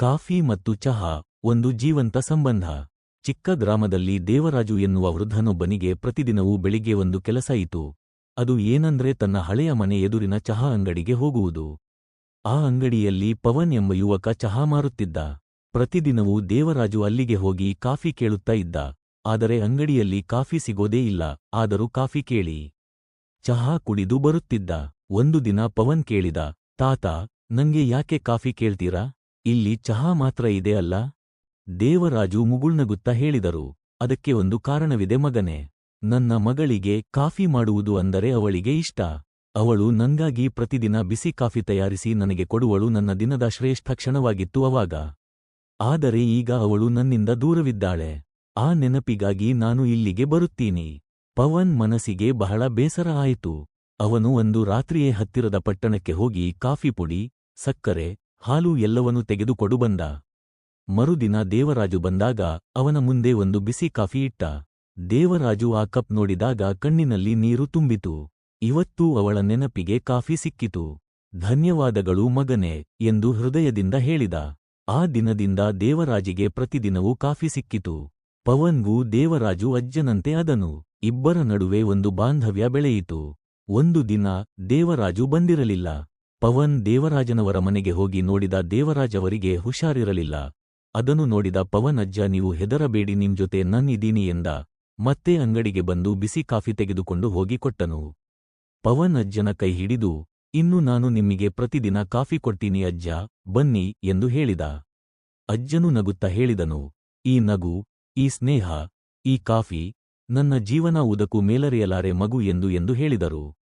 Coffee ಮತ್ತು ಚಹಾ, ಒಂದು ಜೀವಂತ ಸಂಬಂಧ. ಚಿಕ್ಕ ಗ್ರಾಮದಲ್ಲಿ ದೇವರಾಜು ಎನ್ನುವ ವೃದ್ಧನೊಬ್ಬನಿಗೆ ಪ್ರತಿದಿನವೂ ಬೆಳಿಗ್ಗೆ ಒಂದು ಕೆಲಸ ಇತ್ತು. ಅದು ಏನಂದ್ರೆ ತನ್ನ ಹಳೆಯ ಮನೆ ಎದುರಿನ ಚಹಾ ಅಂಗಡಿಗೆ ಹೋಗುವುದು. ಆ ಅಂಗಡಿಯಲ್ಲಿ ಪವನ್ ಎಂಬ ಯುವಕ ಚಹಾ ಮಾರುತ್ತಿದ್ದ. ಪ್ರತಿದಿನವೂ ದೇವರಾಜು ಅಲ್ಲಿಗೆ ಹೋಗಿ ಕಾಫಿ ಕೇಳುತ್ತಾ ಇದ್ದ. ಆದರೆ ಅಂಗಡಿಯಲ್ಲಿ ಕಾಫಿ ಸಿಗೋದೇ ಇಲ್ಲ, ಆದರೂ ಕಾಫಿ ಕೇಳಿ. ಚಹಾ ಕುಡಿದು ಬರುತ್ತಿದ್ದ. ಒಂದು ದಿನ ಪವನ್ ಕೇಳಿದ, ತಾತ, ನಂಗೆ ಯಾಕೆ ಕಾಫಿ ಕೇಳ್ತೀರಾ? ಇಲ್ಲಿ ಚಹಾ ಮಾತ್ರ ಇದೆ ಅಲ್ಲ? ದೇವರಾಜು ಮುಗುಳ್ನಗುತ್ತಾ ಹೇಳಿದರು. ಅದಕ್ಕೆ ಒಂದು ಕಾರಣವಿದೆ ಮಗನೆ. ನನ್ನ ಮಗಳಿಗೆ ಕಾಫಿ ಮಾಡುವುದು ಅಂದರೆ ಅವಳಿಗೆ ಇಷ್ಟ. ಅವಳು ನಂಗಾಗಿ ಪ್ರತಿದಿನ ಬಿಸಿ ಕಾಫಿ ತಯಾರಿಸಿ ನನಗೆ ಕೊಡುವಳು ನನ್ನ ದಿನದ ಶ್ರೇಷ್ಠ ಕ್ಷಣವಾಗಿತ್ತು ಅವಾಗ. ಆದರೆ ಈಗ ಅವಳು ನನ್ನಿಂದ ದೂರವಿದ್ದಾಳೆ. ಆ ನೆನಪಿಗಾಗಿ ನಾನು ಇಲ್ಲಿಗೆ ಬರುತ್ತೀನಿ. ಪವನ್ ಮನಸ್ಸಿಗೆ ಬಹಳ ಬೇಸರ ಆಯಿತು. ಅವನು ಒಂದು ರಾತ್ರಿಯೇ ಹತ್ತಿರದ ಪಟ್ಟಣಕ್ಕೆ ಹೋಗಿ ಕಾಫಿ ಪುಡಿ, ಸಕ್ಕರೆ ಹಾಲು ಎಲ್ಲವನ್ನೂ ತೆಗೆದುಕೊಡು ಬಂದ. ಮರುದಿನ ದೇವರಾಜು ಬಂದಾಗ ಅವನ ಮುಂದೆ ಒಂದು ಬಿಸಿ ಕಾಫಿ ಇಟ್ಟ. ದೇವರಾಜು ಆ ಕಪ್ ನೋಡಿದಾಗ ಕಣ್ಣಿನಲ್ಲಿ ನೀರು ತುಂಬಿತು. ಇವತ್ತೂ ಅವಳ ನೆನಪಿಗೆ ಕಾಫಿ ಸಿಕ್ಕಿತು. ಧನ್ಯವಾದಗಳು ಮಗನೇ ಎಂದು ಹೃದಯದಿಂದ ಹೇಳಿದ. ಆ ದಿನದಿಂದ ದೇವರಾಜಿಗೆ ಪ್ರತಿದಿನವೂ ಕಾಫಿ ಸಿಕ್ಕಿತು. ಪವನ್ಗೂ ದೇವರಾಜು ಅಜ್ಜನಂತೆ ಅದನು ಇಬ್ಬರ ನಡುವೆ ಒಂದು ಬಾಂಧವ್ಯ ಬೆಳೆಯಿತು. ಒಂದು ದಿನ ದೇವರಾಜು ಬಂದಿರಲಿಲ್ಲ. ಪವನ್ ದೇವರಾಜನವರ ಮನೆಗೆ ಹೋಗಿ ನೋಡಿದ ದೇವರಾಜವರಿಗೆ ಹುಷಾರಿರಲಿಲ್ಲ. ಅದನ್ನು ನೋಡಿದ ಪವನ್, ಅಜ್ಜ, ನೀವು ಹೆದರಬೇಡಿ, ನಿಮ್ ಜೊತೆ ನನ್ನಿದ್ದೀನಿ ಎಂದ. ಮತ್ತೆ ಅಂಗಡಿಗೆ ಬಂದು ಬಿಸಿ ಕಾಫಿ ತೆಗೆದುಕೊಂಡು ಹೋಗಿ ಕೊಟ್ಟನು. ಪವನ್ ಅಜ್ಜನ ಕೈ ಹಿಡಿದು, ಇನ್ನು ನಾನು ನಿಮಗೆ ಪ್ರತಿದಿನ ಕಾಫಿ ಕೊಡ್ತೀನಿ ಅಜ್ಜ, ಬನ್ನಿ ಎಂದು ಹೇಳಿದ. ಅಜ್ಜನು ನಗುತ್ತಾ ಹೇಳಿದನು, ಈ ನಗು, ಈ ಸ್ನೇಹ, ಈ ಕಾಫಿ, ನನ್ನ ಜೀವನ ಉದಕು ಮೇಲರಿಯಲಾರೆ ಮಗು ಎಂದು ಎಂದು ಹೇಳಿದರು.